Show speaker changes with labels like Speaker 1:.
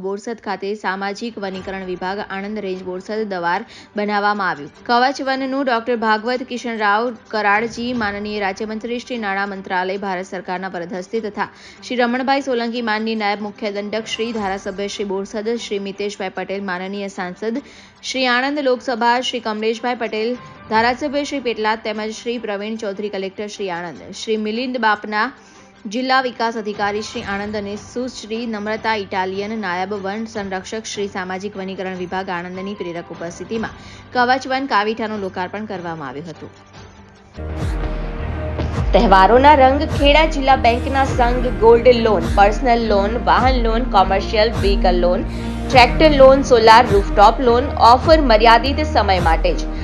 Speaker 1: બોરસદ ખાતે સામાજિક વનીકરણ વિભાગ આણંદ રેન્જ બોરસદ દ્વાર બનાવવામાં આવ્યું. કવચ વનનું ડોક્ટર ભાગવત કિશન રાવ કરાડજી, માનનીય રાજ્યમંત્રી શ્રી નાણાં મંત્રાલય, ભારત સરકારના વરદહસ્તે તથા શ્રી રમણભાઈ સોલંકી, માનનીય નાયબ મુખ્ય દંડક શ્રી, ધારાસભ્ય શ્રી બોરસદ શ્રી મિતેશભાઈ પટેલ, માનનીય સાંસદ શ્રી આણંદ લોકસભા શ્રી કમલેશભાઈ પટેલ, ધારાસભ્ય શ્રી પેટલાદ તેમજ શ્રી પ્રવીણ ચૌધરી, કલેક્ટર શ્રી આણંદ. શ્રી મિલિંદ બાપના જિલ્લા વિકાસ અધિકારી શ્રી આણંદ અને સુશ્રી નમ્રતા ઇટાલિયન નાયબ વન સંરક્ષક શ્રી સામાજિક વનીકરણ વિભાગ આણંદની પ્રેરક ઉપસ્થિતિમાં કવચ વન કાવીઠાનું લોકાર્પણ કરવામાં આવ્યું હતું.
Speaker 2: તહેવારોના રંગ ખેડા જિલ્લા બેંકના સંઘ ગોલ્ડ લોન, પર્સનલ લોન, વાહન loan, commercial vehicle loan, tractor loan, solar rooftop loan, offer મર્યાદિત સમય માટે જ